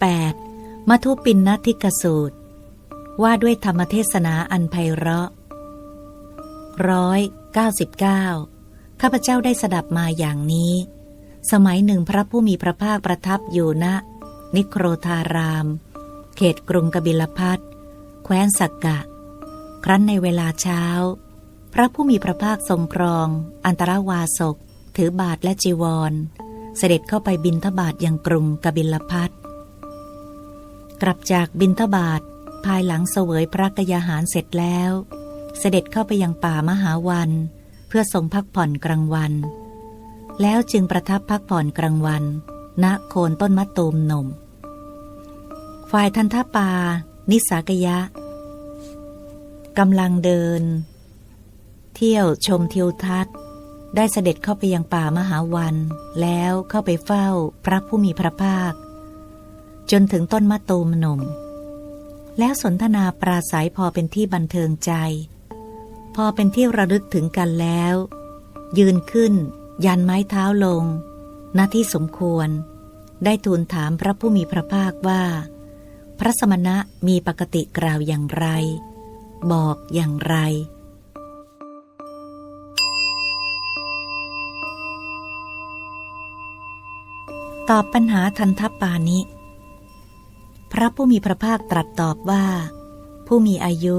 8. มัทุปินนทิกสูตร ว่าด้วยธรรมเทศนาอันไพเราะร้อยเก้าสิบเก้าข้าพเจ้าได้สดับมาอย่างนี้ สมัยหนึ่งพระผู้มีพระภาคประทับอยู่ณนิโครธาราม เขตกรุงกบิลพัทแคว้นสักกะ ครั้นในเวลาเช้า พระผู้มีพระภาคทรงครอง อันตรวาสก ถือบาทและจีวร เสด็จเข้าไปบินทบาทยังกรุงกบิลพัท กลับจากบินทบาทภายหลังเสวยพระกยาหารเสร็จแล้ว เสด็จเข้าไปยังป่ามหาวัน เพื่อทรงพักผ่อนกลางวัน แล้วจึงประทับพักผ่อนกลางวัน ณโคนต้นมะตูมหนุ่ม ฝ่ายทันทปา นิสากยะกำลังเดิน เที่ยวชมทิวทัศน์ ได้เสด็จเข้าไปยังป่ามหาวัน แล้วเข้าไปเฝ้าพระผู้มีพระภาค จนถึงต้นมะตูมหนุ่ม แล้วสนทนาปราศัยพอเป็นที่บันเทิงใจ พอเป็นที่ระลึกถึงกันแล้ว ยืนขึ้น ยันไม้เท้าลงหน้าที่สมควร ได้ทูลถามพระผู้มีพระภาคว่า พระสมณะมีปกติกล่าวอย่างไร บอกอย่างไรตอบปัญหาทันทปานิ พระผู้มีพระภาคตรัสตอบว่า ผู้มีอายุ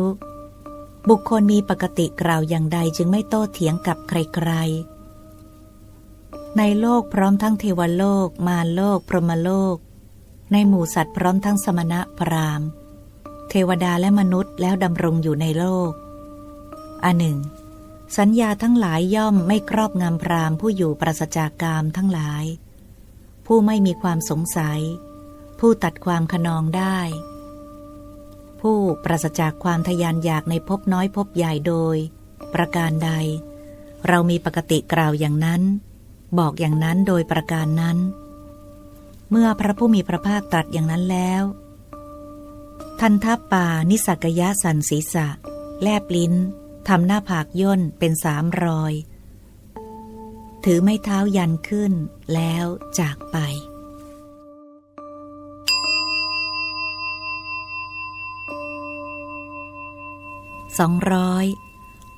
บุคคลมีปกติกล่าวอย่างใดจึงไม่โต้เถียงกับใครๆ ในโลกพร้อมทั้งเทวโลก มารโลก พรหมโลก ในหมู่สัตว์พร้อมทั้งสมณะพราหมณ์ เทวดาและมนุษย์แล้วดำรงอยู่ในโลกอันหนึ่ง สัญญาทั้งหลายย่อมไม่ครอบงำพราหมณ์ผู้อยู่ปราศจากกามทั้งหลาย ผู้ไม่มีความสงสัย ผู้ตัดความขนองได้ ผู้ปราศจากความทยานอยากในภพน้อยภพใหญ่โดย ประการใด เรามีปกติกล่าวอย่างนั้น บอกอย่างนั้นโดยประการนั้น เมื่อพระผู้มีพระภาคตรัสอย่างนั้นแล้ว ทันทัปปานิสักยะสันศีษะแลบลิ้นทำหน้าผากย่นเป็นสามรอย ถือไม้เท้ายันขึ้นแล้วจากไป สองร้อย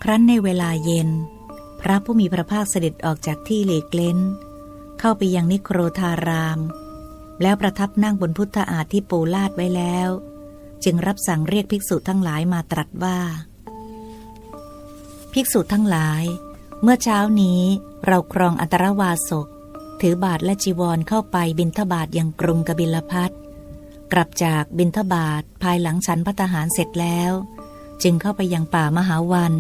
ครั้นในเวลาเย็น พระผู้มีพระภาคเสด็จออกจากที่หลีกเล้น เข้าไปยังนิโครธาราม แล้วประทับนั่งบนพุทธอาฏที่ปูลาดไว้แล้ว จึงรับสั่งเรียกภิกษุทั้งหลายมาตรัสว่า ภิกษุทั้งหลาย เมื่อเช้านี้เราครองอัตรวาสก ถือบาทและจีวรเข้าไปบินทบาทยังกรุงกบิลพัทกลับจากบินทบาทภายหลังฉันพัตหารเสร็จแล้ว จึงเข้าไปยังป่ามหาวัน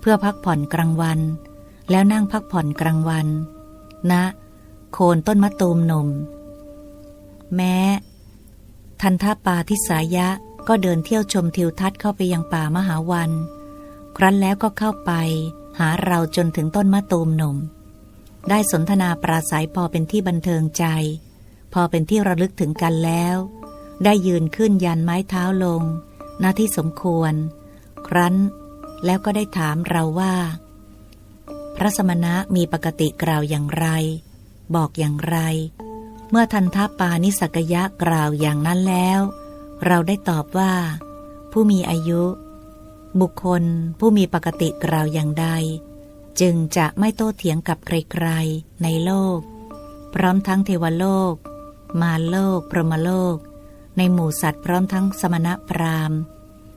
เพื่อพักผ่อนกลางวัน แล้วนั่งพักผ่อนกลางวันณนะโคนต้นมะตูมหนุ่ม แม้ ทันทปาทิสายะก็เดินเที่ยวชมทิวทัศน์เข้าไปยังป่ามหาวัน ครั้นแล้วก็เข้าไป หาเราจนถึงต้นมะตูมหนุ่ม ได้สนทนาปราศัยพอเป็นที่บันเทิงใจ พอเป็นที่ระลึกถึงกันแล้ว ได้ยืนขึ้นยันไม้เท้าลงหน้าที่สมควร ครั้น แล้วก็ได้ถามเราว่า พระสมณะมีปกติกล่าวอย่างไร บอกอย่างไร เมื่อทันทัปปานิสกยะกล่าวอย่างนั้นแล้ว เราได้ตอบว่า ผู้มีอายุ บุคคลผู้มีปกติกล่าวอย่างใด จึงจะไม่โต้เถียงกับใครๆในโลก พร้อมทั้งเทวโลก มารโลก พรหมโลก ในหมู่สัตว์พร้อมทั้งสมณะพราหมณ์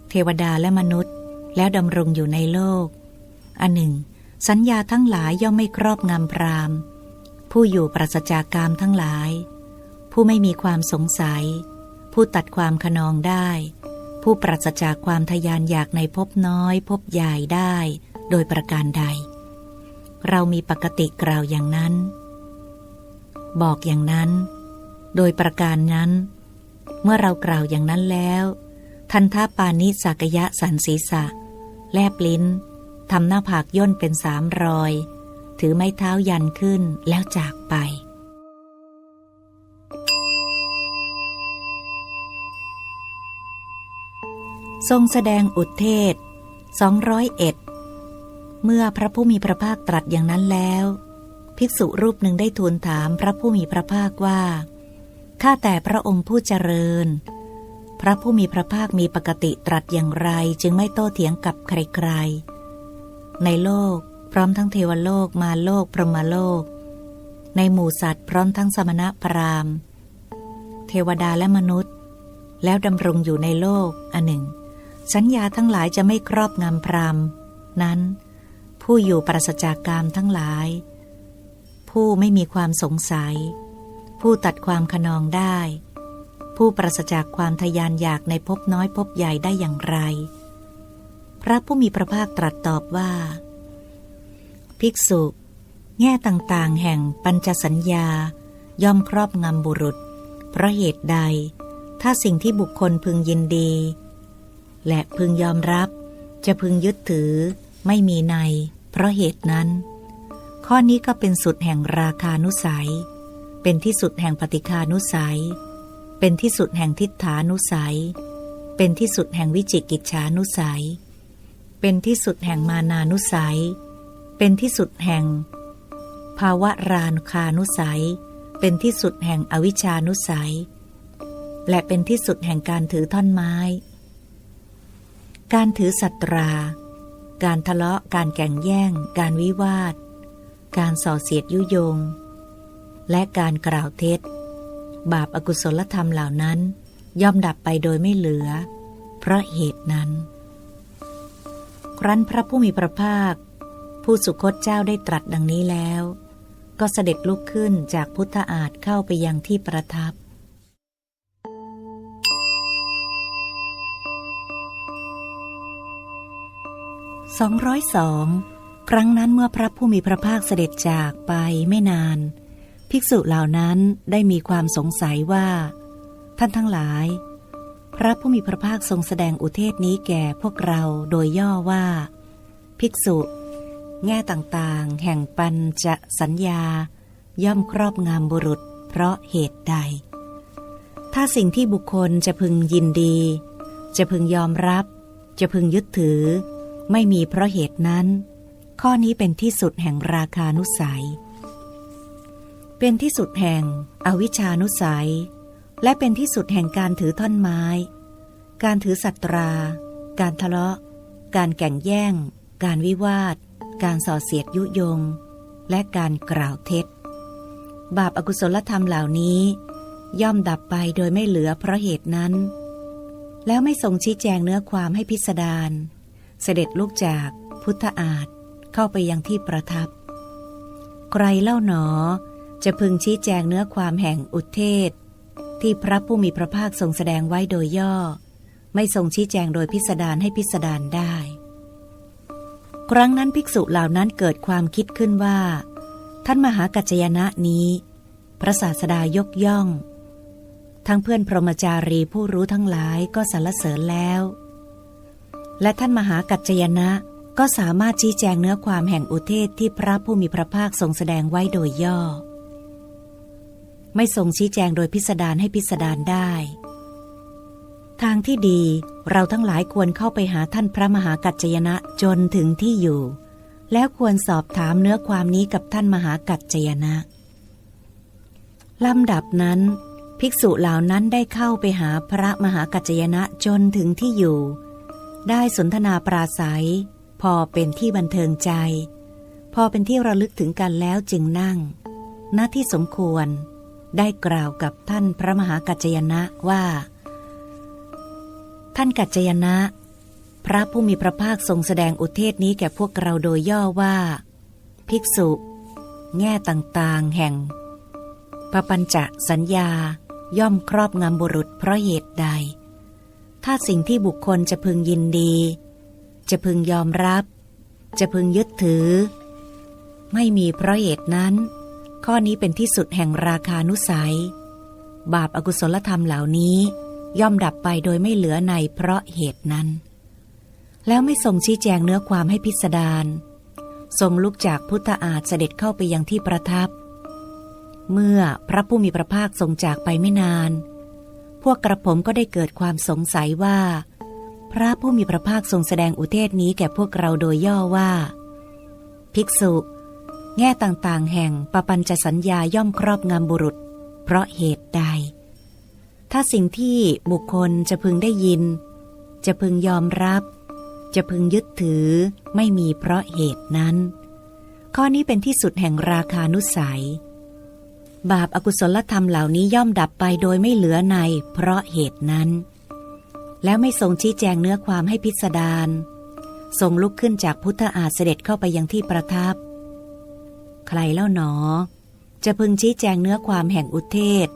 เทวดาและมนุษย์ แล้วดำรงอยู่ในโลก อันหนึ่ง สัญญาทั้งหลายย่อมไม่ครอบงำพราหมณ์ผู้อยู่ปราศจากกามทั้งหลาย ผู้ไม่มีความสงสัย ผู้ตัดความขนองได้ ผู้ปราศจากความทยานอยากในภพน้อยภพใหญ่ได้ โดยประการใด เรามีปกติกล่าวอย่างนั้น บอกอย่างนั้น โดยประการนั้น เมื่อเรากล่าวอย่างนั้นแล้ว ทันทาปานิสักยะสันศีษะ แลบลิ้นทำหน้าผากย่นเป็นสามรอย ถือไม้เท้ายันขึ้นแล้วจากไป ทรงแสดงอุทเทศ201 เมื่อพระผู้มีพระภาคตรัสอย่างนั้นแล้ว ภิกษุรูปหนึ่งได้ทูลถามพระผู้มีพระภาคว่า ข้าแต่พระองค์ผู้เจริญ พระผู้มีพระภาคมีปกติตรัสอย่างไรจึงไม่โต้เถียงกับใครๆ ในโลกพร้อมทั้งเทวโลกมาโลกพรหมโลก ในหมู่สัตว์พร้อมทั้งสมณะพราหมณ์ เทวดาและมนุษย์ แล้วดำรงอยู่ในโลกอันหนึ่ง สัญญาทั้งหลายจะไม่ครอบงำพราหมณ์นั้น ผู้อยู่ปราศจากกามทั้งหลาย ผู้ไม่มีความสงสัย ผู้ตัดความขนองได้ ผู้ปราศจากความทยานอยากในภพน้อยภพใหญ่ได้อย่างไร พระผู้มีพระภาคตรัสตอบว่า ภิกษุ แง่ต่างๆ แห่งปัญจสัญญา ย่อมครอบงำบุรุษ เพราะเหตุใด ถ้าสิ่งที่บุคคลพึงยินดี และพึงยอมรับ จะพึงยึดถือ ไม่มีใน เพราะเหตุนั้น ข้อนี้ก็เป็นสุดแห่งราคานุสัย เป็นที่สุดแห่งปฏิคานุสัย เป็นที่สุดแห่งทิฏฐานุสัย เป็นที่สุดแห่งวิจิกิจฉานุสัย เป็นที่สุดแห่งมานานุสัย เป็นที่สุดแห่ง ภาวะรานคานุสัย เป็นที่สุดแห่งอวิชานุสัย และเป็นที่สุดแห่งการถือท่อนไม้ การถือสัตรา การทะเลาะ การแก่งแย่ง การวิวาท การส่อเสียดยุยง และการกล่าวเท็จ บาปอากุศลธรรมเหล่านั้น ย่อมดับไปโดยไม่เหลือ เพราะเหตุนั้น ครั้นพระผู้มีพระภาค ผู้สุคตเจ้าได้ตรัสดังนี้แล้ว ก็เสด็จลุกขึ้นจากพุทธอาฏเข้าไปยังที่ประทับ202 ครั้งนั้นเมื่อพระผู้มีพระภาคเสด็จจากไปไม่นาน ภิกษุเหล่านั้นได้มีความสงสัยว่า ท่านทั้งหลาย พระผู้มีพระภาคทรงแสดงอุเทศนี้แก่พวกเราโดยย่อว่า ภิกษุ แง่ต่างๆ แห่งปัญจะสัญญา ย่อมครอบงำบุรุษ เพราะเหตุใด ถ้าสิ่งที่บุคคลจะพึงยินดี จะพึงยอมรับ จะพึงยึดถือ ไม่มีเพราะเหตุนั้น ข้อนี้เป็นที่สุดแห่งราคานุสัย เป็นที่สุดแห่ง อวิชานุสัย และเป็นที่สุดแห่งการถือท่อนไม้ การถือสัตรา การทะเลาะ การแก่งแย่ง การวิวาท การส่อเสียดยุยง และการกล่าวเท็จ บาปอากุศลธรรมเหล่านี้ ย่อมดับไปโดยไม่เหลือเพราะเหตุนั้น แล้วไม่ทรงชี้แจงเนื้อความให้พิสดารเสด็จลูกจากพุทธอาฏเข้าไปยังที่ประทับ ใครเล่าหนอ จะพึงชี้แจงเนื้อความแห่งอุเทศ ที่พระผู้มีพระภาคทรงแสดงไว้โดยย่อ ไม่ทรงชี้แจงโดยพิสดารให้พิสดารได้ ครั้งนั้นภิกษุเหล่านั้นเกิดความคิดขึ้นว่า ท่านมหากัจจยนะนี้ พระศาสดายกย่อง ทั้งเพื่อนพรหมจารีผู้รู้ทั้งหลายก็สรรเสริญแล้ว และท่านมหากัจจยนะก็สามารถชี้แจงเนื้อความแห่งอุเทศที่พระผู้มีพระภาคทรงแสดงไว้โดยย่อ ไม่ทรงชี้แจงโดยพิสดารให้พิสดารได้ ทางที่ดีเราทั้งหลายควรเข้าไปหาท่านพระมหากัจจยนะจนถึงที่อยู่ แล้วควรสอบถามเนื้อความนี้กับท่านมหากัจจยนะลำดับนั้น ภิกษุเหล่านั้นได้เข้าไปหาพระมหากัจจยนะจนถึงที่อยู่ ได้สนทนาปราศัย พอเป็นที่บันเทิงใจ พอเป็นที่ระลึกถึงกันแล้วจึงนั่งหน้าที่สมควร ได้กล่าวกับท่านพระมหากัจจยนะว่า ท่านกัจจยนะ พระผู้มีพระภาคทรงแสดงอุเทศนี้แก่พวกเราโดยย่อว่า ภิกษุ แง่ต่างๆ แห่งปปัญจะสัญญาย่อมครอบงำบุรุษเพราะเหตุใด ถ้าสิ่งที่บุคคลจะพึงยินดี จะพึงยอมรับ จะพึงยึดถือ ไม่มีเพราะเหตุนั้น ข้อนี้เป็นที่สุดแห่งราคานุสัย บาปอากุศลธรรมเหล่านี้ย่อมดับไปโดยไม่เหลือในเพราะเหตุนั้น แล้วไม่ทรงชี้แจงเนื้อความให้พิสดารทรงลุกจากพุทธอาฏเสด็จเข้าไปยังที่ประทับ เมื่อพระผู้มีพระภาคทรงจากไปไม่นาน พวกกระผมก็ได้เกิดความสงสัยว่า พระผู้มีพระภาคทรงแสดงอุเทศนี้แก่พวกเราโดยย่อว่า ภิกษุ แง่ต่างๆ แห่งปปัญจสัญญาย่อมครอบงำบุรุษ เพราะเหตุใด ถ้าสิ่งที่บุคคลจะพึงได้ยิน จะพึงยอมรับ จะพึงยึดถือไม่มีเพราะเหตุนั้น ข้อนี้เป็นที่สุดแห่งราคานุสัย บาปอากุศลธรรมเหล่านี้ย่อมดับไปโดยไม่เหลือในเพราะเหตุนั้น แล้วไม่ทรงชี้แจงเนื้อความให้พิสดารทรงลุกขึ้นจากพุทธอาฏเสด็จเข้าไปยังที่ประทับ ใครเล่าหนอ จะพึงชี้แจงเนื้อความแห่งอุเทศ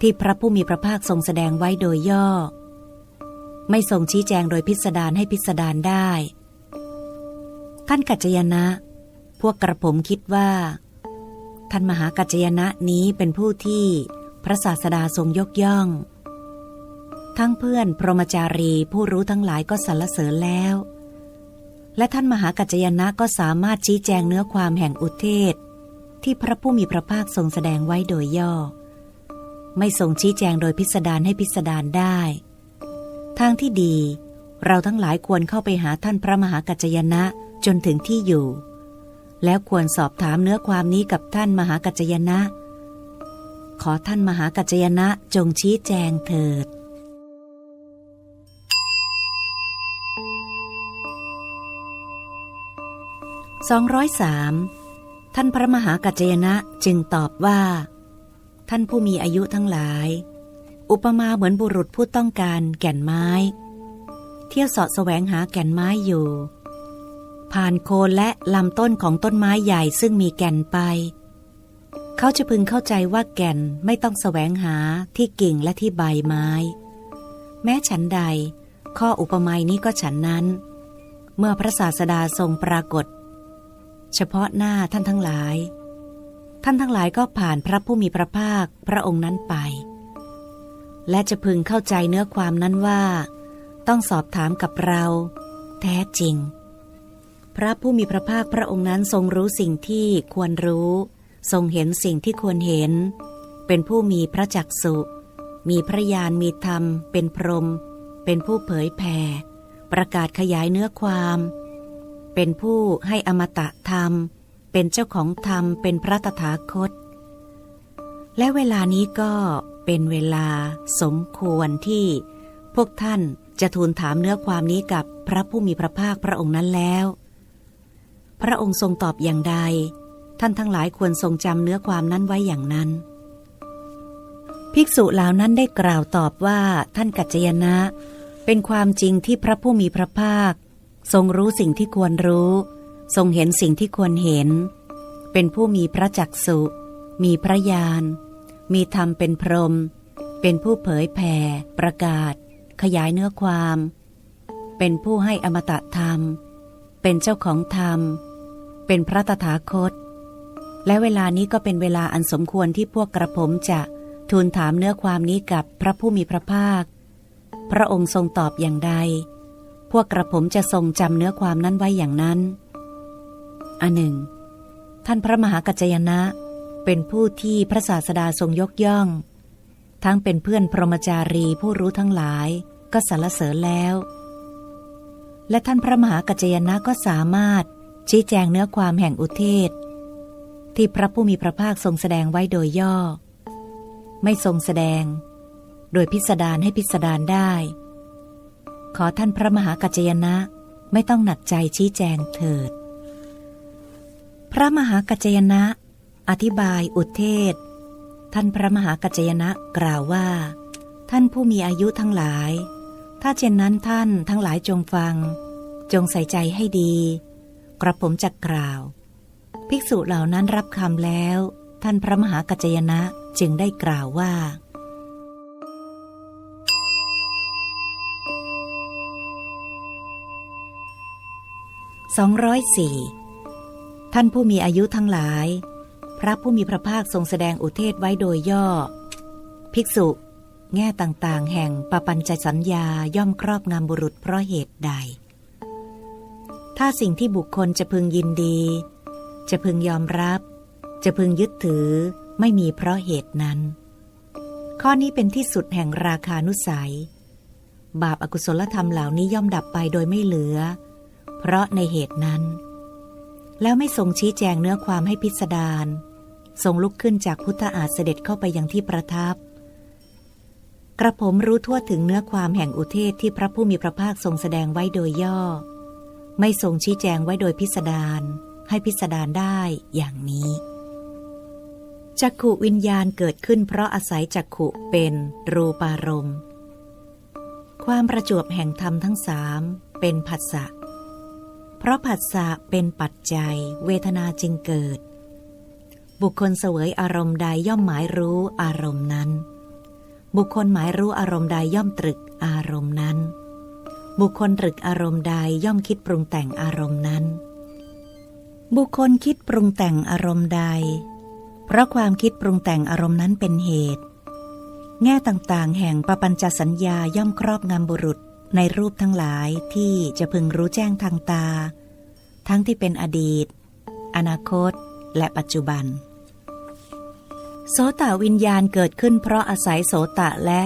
ที่พระผู้มีพระภาคทรงแสดงไว้โดยย่อ ไม่ทรงชี้แจงโดยพิสดารให้พิสดารได้ท่านกัจจยนะ พวกกระผมคิดว่า ท่านมหากัจจยนะนี้เป็นผู้ที่พระศาสดาทรงยกย่อง ทั้งเพื่อนพรหมจารีผู้รู้ทั้งหลายก็สรรเสริญแล้ว และท่านมหากัจจยนะก็สามารถชี้แจงเนื้อความแห่งอุเทศ ที่พระผู้มีพระภาคทรงแสดงไว้โดยย่อ ไม่ทรงชี้แจงโดยพิสดารให้พิสดารได้ ทางที่ดีเราทั้งหลายควรเข้าไปหาท่านพระมหากัจจยนะจนถึงที่อยู่ แล้วควรสอบถามเนื้อความนี้กับท่านมหากัจจยนะ ขอท่านมหากัจจยนะจงชี้แจงเถิด 203 ท่านพระมหากัจจยนะจึงตอบว่า ท่านผู้มีอายุทั้งหลาย อุปมาเหมือนบุรุษผู้ต้องการแก่นไม้ เที่ยวเสาะแสวงหาแก่นไม้อยู่ ผ่านโคนและลำต้นของต้นไม้ใหญ่ซึ่งมีแก่นไป เขาจะพึงเข้าใจว่าแก่นไม่ต้องแสวงหาที่กิ่งและที่ใบไม้ แม้ฉันใด ข้ออุปมานี้ก็ฉันนั้น เมื่อพระศาสดาทรงปรากฏ เฉพาะหน้าท่านทั้งหลาย ท่านทั้งหลายก็ผ่านพระผู้มีพระภาคพระองค์นั้นไป และจะพึงเข้าใจเนื้อความนั้นว่า ต้องสอบถามกับเรา แท้จริง พระผู้มีพระภาคพระองค์นั้นทรงรู้สิ่งที่ควรรู้ ทรงเห็นสิ่งที่ควรเห็น เป็นผู้มีพระจักสุ มีพระญาณมีธรรม เป็นพรหมเป็นผู้เผยแผ่ประกาศขยายเนื้อความ เป็นผู้ให้อมตะธรรม เป็นเจ้าของธรรม เป็นพระตถาคต และเวลานี้ก็เป็นเวลาสมควรที่พวกท่านจะทูลถามเนื้อความนี้กับพระผู้มีพระภาคพระองค์นั้นแล้ว พระองค์ทรงตอบอย่างใด ท่านทั้งหลายควรทรงจำเนื้อความนั้นไว้อย่างนั้น ภิกษุเหล่านั้นได้กล่าวตอบว่าท่านกัจจยนะ เป็นความจริงที่พระผู้มีพระภาค ทรงรู้สิ่งที่ควรรู้ ทรงเห็นสิ่งที่ควรเห็น เป็นผู้มีพระจักสุมีพระญาณ มีธรรมเป็นพรหมเป็นผู้เผยแผ่ ประกาศ ขยายเนื้อความ เป็นผู้ให้อมตะธรรม เป็นเจ้าของธรรม เป็นพระตถาคต และเวลานี้ก็เป็นเวลาอันสมควรที่พวกกระผมจะทูลถามเนื้อความนี้กับพระผู้มีพระภาค พระองค์ทรงตอบอย่างใด พวกกระผมจะทรงจำเนื้อความนั้นไว้อย่างนั้น อันหนึ่ง ท่านพระมหากัจจยนะ เป็นผู้ที่พระศาสดาทรงยกย่อง ทั้งเป็นเพื่อนพรหมจารีผู้รู้ทั้งหลายก็สรรเสริญแล้ว และท่านพระมหากัจจยนะก็สามารถชี้แจงเนื้อความแห่งอุเทศ ที่พระผู้มีพระภาคทรงแสดงไว้โดยย่อ ไม่ทรงแสดง โดยพิสดารให้พิสดารได้ ขอท่านพระมหากัจจยนะ ไม่ต้องหนักใจชี้แจงเถิด พระมหากัจจยนะ อธิบายอุเทศ ท่านพระมหากัจจยนะกล่าวว่า ท่านผู้มีอายุทั้งหลาย ถ้าเช่นนั้นท่านทั้งหลายจงฟัง จงใส่ใจให้ดี กระผมจะกล่าว ภิกษุเหล่านั้นรับคำแล้ว ท่านพระมหากัจจยนะจึงได้กล่าวว่า 204 ท่านผู้มีอายุทั้งหลาย พระผู้มีพระภาคทรงแสดงอุเทศไว้โดยย่อ ภิกษุ แง่ต่างๆ แห่งปปัญจสัญญาย่อมครอบงำบุรุษเพราะเหตุใด ถ้าสิ่งที่บุคคลจะพึงยินดี จะพึงยอมรับ จะพึงยึดถือไม่มีเพราะเหตุนั้น ข้อนี้เป็นที่สุดแห่งราคานุสัย บาปอากุศลธรรมเหล่านี้ย่อมดับไปโดยไม่เหลือ เพราะในเหตุนั้น แล้วไม่ทรงชี้แจงเนื้อความให้พิสดารทรงลุกขึ้นจากพุทธอาฏเสด็จเข้าไปยังที่ประทับ กระผมรู้ทั่วถึงเนื้อความแห่งอุเทศที่พระผู้มีพระภาคทรงแสดงไว้โดยย่อ ไม่ทรงชี้แจงไว้โดยพิสดารให้พิสดารได้อย่างนี้จักขุวิญญาณเกิดขึ้นเพราะอาศัยจักขุเป็นรูปารมณ์ ความประจวบแห่งธรรมทั้งสามเป็นผัสสะ เพราะผัสสะเป็นปัจจัย เวทนาจึงเกิด บุคคลเสวยอารมณ์ใดย่อมหมายรู้อารมณ์นั้น บุคคลหมายรู้อารมณ์ใดย่อมตรึกอารมณ์นั้น บุคคลตรึกอารมณ์ใดย่อมคิดปรุงแต่งอารมณ์นั้น บุคคลคิดปรุงแต่งอารมณ์ใด เพราะความคิดปรุงแต่งอารมณ์นั้นเป็นเหตุ แง่ต่างๆ แห่งปปัญจสัญญาย่อมครอบงำบุรุษ ในรูปทั้งหลายที่จะพึงรู้แจ้งทางตา ทั้งที่เป็นอดีต อนาคต และปัจจุบัน โสตวิญญาณเกิดขึ้นเพราะอาศัยโสตะและ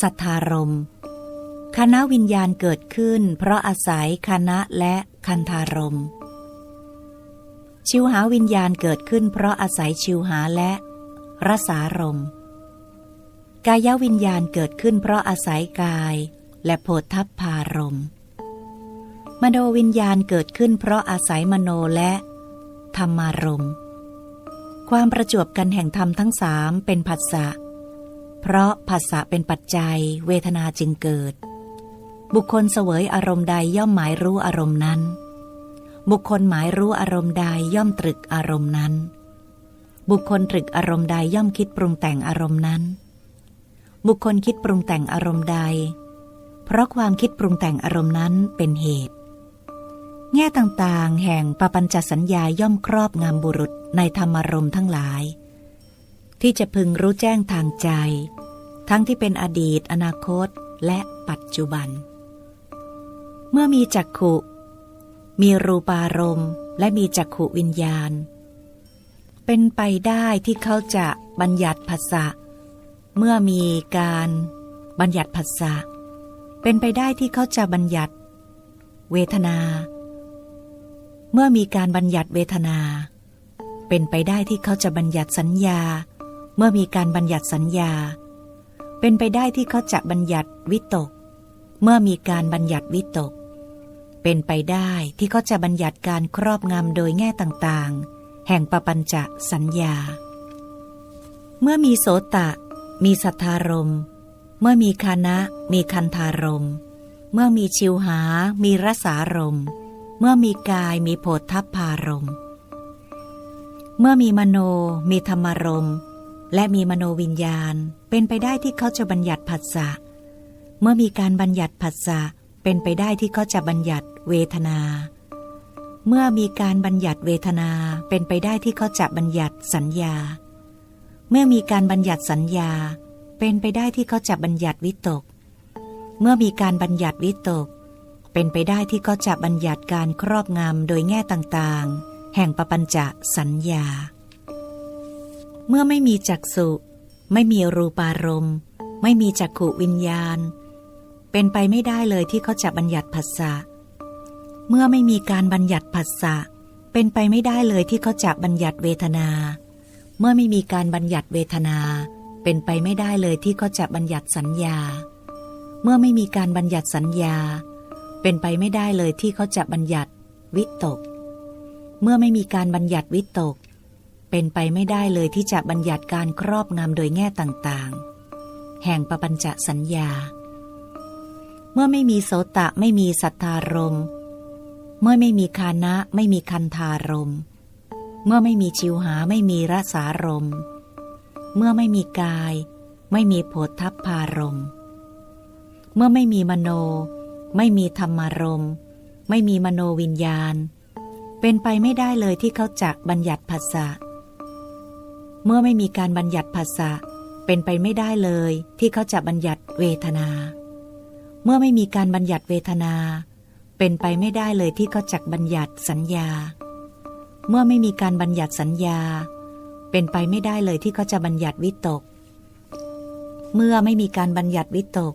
สัทธารมณ์คณะวิญญาณเกิดขึ้น เพราะอาศัยคณะและคันธารมชิวหาวิญญาณเกิดขึ้น เพราะอาศัยชิวหาและรสารมกายวิญญาณเกิดขึ้นเพราะอาศัยกาย และโพธพารม์มโนวิญญาณเกิดขึ้นเพราะอาศัยมโนและธรรมารม์ความประจวบกันแห่งธรรมทั้งสามเป็นผัสสะ เพราะผัสสะเป็นปัจจัย เวทนาจึงเกิด บุคคลเสวยอารมณ์ใดย่อมหมายรู้อารมณ์นั้น บุคคลหมายรู้อารมณ์ใดย่อมตรึกอารมณ์นั้น บุคคลตรึกอารมณ์ใดย่อมคิดปรุงแต่งอารมณ์นั้น บุคคลคิดปรุงแต่งอารมณ์ใด เพราะความคิดปรุงแต่งอารมณ์นั้นเป็นเหตุ แง่ต่างๆ แห่งปปัญจสัญญาย่อมครอบงำบุรุษในธรรมารมณ์ทั้งหลาย ที่จะพึงรู้แจ้งทางใจ ทั้งที่เป็นอดีต อนาคตและปัจจุบัน เมื่อมีจักขุ มีรูปารมณ์ และมีจักขุวิญญาณ เป็นไปได้ที่เขาจะบัญญัติภาษะเมื่อมีการบัญญัติภาษะ เป็นไปได้ที่เขาจะบัญญัติ เวทนา เมื่อมีการบัญญัติเวทนา เป็นไปได้ที่เขาจะบัญญัติสัญญา เมื่อมีการบัญญัติสัญญา เป็นไปได้ที่เขาจะบัญญัติวิตก เมื่อมีการบัญญัติวิตก เป็นไปได้ที่เขาจะบัญญัติการครอบงำโดยแง่ต่างๆ แห่งปปัญจะสัญญา เมื่อมีโสตะ มีสัทธารมณ์ เมื่อมีคานะ มีคันธารม เมื่อมีชิวหา มีรสารม เมื่อมีกายมีโพธพารม เมื่อมีมโน มีธรรมารม และมีมโนวิญญาณ เป็นไปได้ที่เขาจะบัญญัติผัสสะ เมื่อมีการบัญญัติผัสสะ เป็นไปได้ที่เขาจะบัญญัติเวทนา เมื่อมีการบัญญัติเวทนา เป็นไปได้ที่เขาจะบัญญัติสัญญา เมื่อมีการบัญญัติสัญญา เป็นไปได้ที่เขาจะบัญญัติวิตก เมื่อมีการบัญญัติวิตก เป็นไปได้ที่เขาจะบัญญัติการครอบงำโดยแง่ต่างๆ แห่งปปัญจะสัญญา เมื่อไม่มีจักสุไม่มีรูปารมณ์ไม่มีจักขุวิญญาณ เป็นไปไม่ได้เลยที่เขาจะบัญญัติผัสสะเมื่อไม่มีการบัญญัติผัสสะเป็นไปไม่ได้เลยที่เขาจะบัญญัติเวทนา เมื่อไม่มีการบัญญัติเวทนา เป็นไปไม่ได้เลยที่เขาจะบัญญัติสัญญา เมื่อไม่มีการบัญญัติสัญญา เป็นไปไม่ได้เลยที่เขาจะบัญญัติวิตก เมื่อไม่มีการบัญญัติวิตก เป็นไปไม่ได้เลยที่จะบัญญัติการครอบงำโดยแง่ต่างๆ แห่งปปัญจสัญญา เมื่อไม่มีโสตะไม่มีสัทธารม เมื่อไม่มีคานะไม่มีคันธารม เมื่อไม่มีชิวหาไม่มีรสารมณ์ เมื่อไม่มีกาย ไม่มีโผฏฐัพพารม เมื่อไม่มีมโน ไม่มีธรรมารม ไม่มีมโนวิญญาณ เป็นไปไม่ได้เลยที่เขาจะบัญญัติภาษะเมื่อไม่มีการบัญญัติภาษะเป็นไปไม่ได้เลยที่เขาจะบัญญัติเวทนา เมื่อไม่มีการบัญญัติเวทนา เป็นไปไม่ได้เลยที่เขาจักบัญญัติสัญญา เมื่อไม่มีการบัญญัติสัญญา เป็นไปไม่ได้เลยที่เขาจะบัญญัติวิตก เมื่อไม่มีการบัญญัติวิตก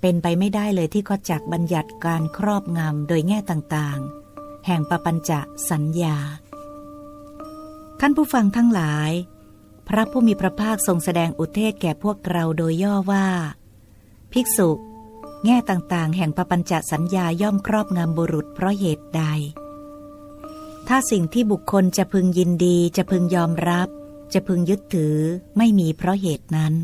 เป็นไปไม่ได้เลยที่เขาจักบัญญัติการครอบงำโดยแง่ต่างๆ แห่งปปัญจะสัญญา ท่านผู้ฟังทั้งหลาย พระผู้มีพระภาคทรงแสดงอุเทศแก่พวกเราโดยย่อว่า ภิกษุ แง่ต่างๆ แห่งปปัญจสัญญาย่อมครอบงำบุรุษเพราะเหตุใด ถ้าสิ่งที่บุคคลจะพึงยินดีจะพึงยอมรับ จะพึงยึดถือไม่มีเพราะเหตุนั้น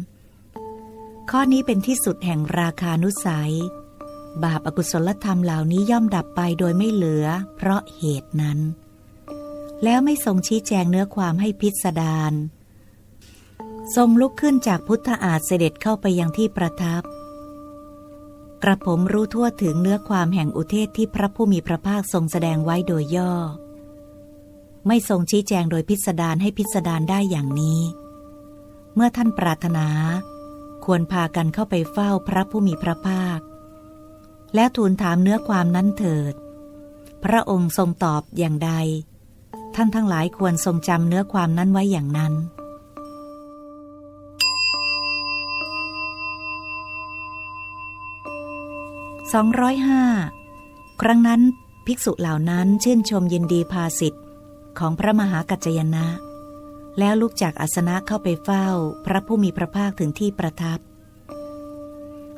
ข้อนี้เป็นที่สุดแห่งราคานุสัย บาปอากุศลธรรมเหล่านี้ย่อมดับไปโดยไม่เหลือ เพราะเหตุนั้น แล้วไม่ทรงชี้แจงเนื้อความให้พิสดารทรงลุกขึ้นจากพุทธอาฏเสด็จเข้าไปยังที่ประทับ กระผมรู้ทั่วถึงเนื้อความแห่งอุเทศที่พระผู้มีพระภาคทรงแสดงไว้โดยย่อ ไม่ทรงชี้แจงโดยพิสดารให้พิสดารได้อย่างนี้ เมื่อท่านปรารถนา ควรพากันเข้าไปเฝ้าพระผู้มีพระภาค แล้วทูลถามเนื้อความนั้นเถิด พระองค์ทรงตอบอย่างใด ท่านทั้งหลายควรทรงจำเนื้อความนั้นไว้อย่างนั้น205 ครั้งนั้นภิกษุเหล่านั้นชื่นชมยินดีภาสิทธิ์ ของพระมหากัจจยนะ แล้วลุกจากอาสนะเข้าไปเฝ้าพระผู้มีพระภาคถึงที่ประทับ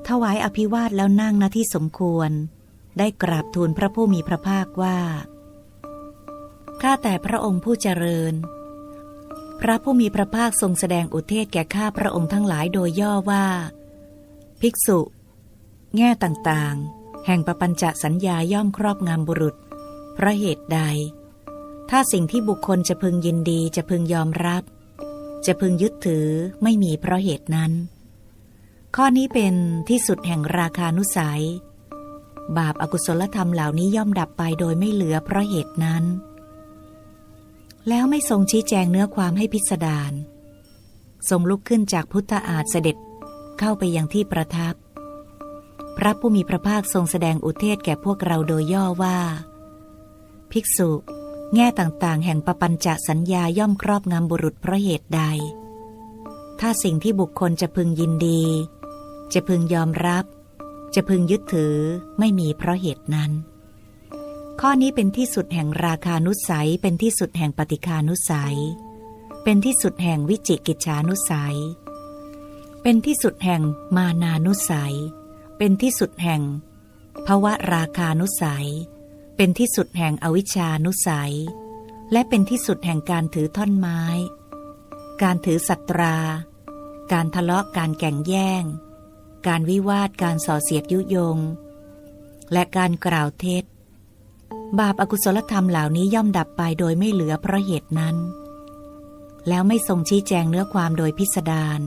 ถวายอภิวาทแล้วนั่งณที่สมควร ได้กราบทูลพระผู้มีพระภาคว่า ข้าแต่พระองค์ผู้เจริญ พระผู้มีพระภาคทรงแสดงอุเทศแก่ข้าพระองค์ทั้งหลายโดยย่อว่า ภิกษุ แง่ต่างๆ แห่งปปัญจสัญญาย่อมครอบงำบุรุษ เพราะเหตุใด ถ้าสิ่งที่บุคคลจะพึงยินดีจะพึงยอมรับ จะพึงยึดถือไม่มีเพราะเหตุนั้น ข้อนี้เป็นที่สุดแห่งราคานุสัย บาปอากุศลธรรมเหล่านี้ย่อมดับไปโดยไม่เหลือเพราะเหตุนั้น แล้วไม่ทรงชี้แจงเนื้อความให้พิสดารทรงลุกขึ้นจากพุทธอาฏเสด็จเข้าไปยังที่ประทับ พระผู้มีพระภาคทรงแสดงอุเทศแก่พวกเราโดยย่อว่า ภิกษุ แง่ต่างๆ แห่งปปัญจสัญญาย่อมครอบงำบุรุษเพราะเหตุใด ถ้าสิ่งที่บุคคลจะพึงยินดี จะพึงยอมรับ จะพึงยึดถือไม่มีเพราะเหตุนั้น ข้อนี้เป็นที่สุดแห่งราคานุสัย เป็นที่สุดแห่งปฏิคานุสัย เป็นที่สุดแห่งวิจิกิจฉานุสัย เป็นที่สุดแห่งมานานุสัย เป็นที่สุดแห่งภวะราคานุสัย เป็นที่สุดแห่งอวิชานุสัย และเป็นที่สุดแห่งการถือท่อนไม้ การถือสัตรา การทะเลาะการแก่งแย่ง การวิวาทการส่อเสียดยุยง และการกล่าวเท็จ บาปอากุศลธรรมเหล่านี้ย่อมดับไปโดยไม่เหลือเพราะเหตุนั้น แล้วไม่ทรงชี้แจงเนื้อความโดยพิสดาร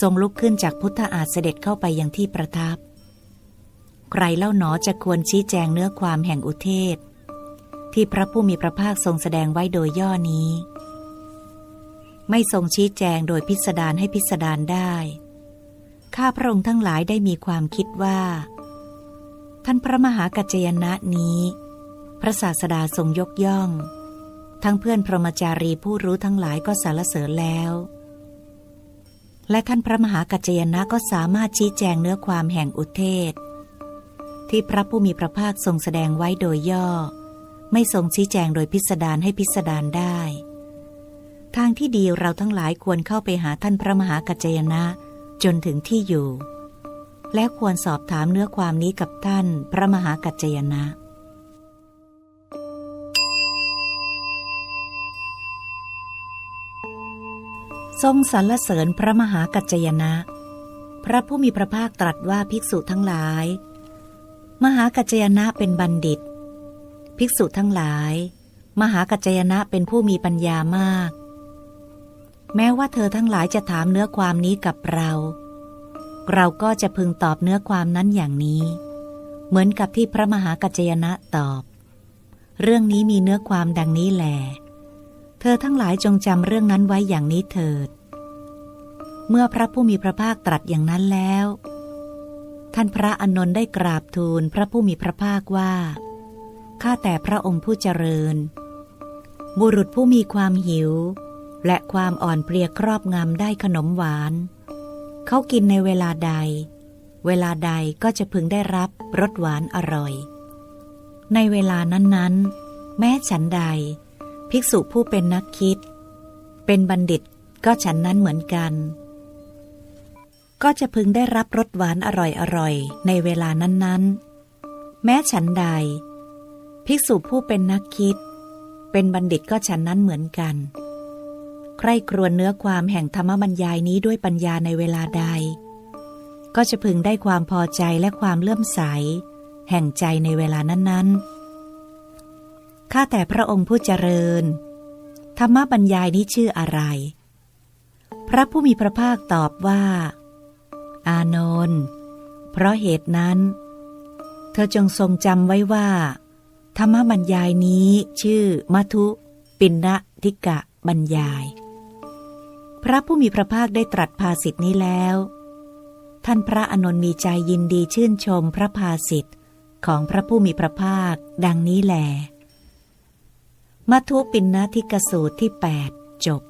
ทรงลุกขึ้นจากพุทธอาฏเสด็จเข้าไปยังที่ประทับ ใครเล่าหนอจะควรชี้แจงเนื้อความแห่งอุเทศ ที่พระผู้มีพระภาคทรงแสดงไว้โดยย่อนี้ ไม่ทรงชี้แจงโดยพิสดารให้พิสดารได้ ข้าพระองค์ทั้งหลายได้มีความคิดว่า ท่านพระมหากัจจยนะนี้ พระศาสดาทรงยกย่อง ทั้งเพื่อนพรหมจารีผู้รู้ทั้งหลายก็สารเสริญแล้วและท่านพระมหากัจจยนะก็สามารถชี้แจงเนื้อความแห่งอุเทศ ที่พระผู้มีพระภาคทรงแสดงไว้โดยย่อ ไม่ทรงชี้แจงโดยพิสดารให้พิสดารได้ ทางที่ดีเราทั้งหลายควรเข้าไปหาท่านพระมหากัจจยนะจนถึงที่อยู่ และควรสอบถามเนื้อความนี้กับท่านพระมหากัจจยนะทรงสรรเสริญพระมหากัจจยนะ พระผู้มีพระภาคตรัสว่าภิกษุทั้งหลาย มหากัจจยนะเป็นบัณฑิต ภิกษุทั้งหลาย มหากัจจยนะเป็นผู้มีปัญญามาก แม้ว่าเธอทั้งหลายจะถามเนื้อความนี้กับเรา เราก็จะพึงตอบเนื้อความนั้นอย่างนี้ เหมือนกับที่พระมหากัจจยนะตอบ เรื่องนี้มีเนื้อความดังนี้แหลเธอทั้งหลายจงจำเรื่องนั้นไว้อย่างนี้เถิด เมื่อพระผู้มีพระภาคตรัสอย่างนั้นแล้ว ท่านพระอนนท์ได้กราบทูลพระผู้มีพระภาคว่า ข้าแต่พระองค์ผู้เจริญ บุรุษผู้มีความหิว และความอ่อนเพลียครอบงำได้ขนมหวาน เขากินในเวลาใด เวลาใดก็จะพึงได้รับรสหวานอร่อย ในเวลานั้นๆ แม้ฉันใด ภิกษุผู้เป็นนักคิด เป็นบัณฑิตก็ฉันนั้นเหมือนกัน ก็จะพึงได้รับรสหวานอร่อยๆ ในเวลานั้นๆ แม้ฉันใด ภิกษุผู้เป็นนักคิด เป็นบัณฑิตก็ฉันนั้นเหมือนกัน ใครครวญเนื้อความแห่งธรรมบรรยายนี้ด้วยปัญญาในเวลาใด ก็จะพึงได้ความพอใจและความเลื่อมใส แห่งใจในเวลานั้นๆ ข้าแต่พระองค์ผู้เจริญ ธรรมบรรยายนี้ชื่ออะไร พระผู้มีพระภาคตอบว่า อานนท์เพราะเหตุนั้น เธอจงทรงจำไว้ว่า ธรรมบรรยายนี้ชื่อมัทุปินนะทิกะบรรยาย พระผู้มีพระภาคได้ตรัสภาสิทธินี้แล้ว ท่านพระอานนท์มีใจยินดีชื่นชมพระภาสิทธิ์ของพระผู้มีพระภาค ดังนี้แหลมัทุปินนะทิกสูตรที่ 8 จบ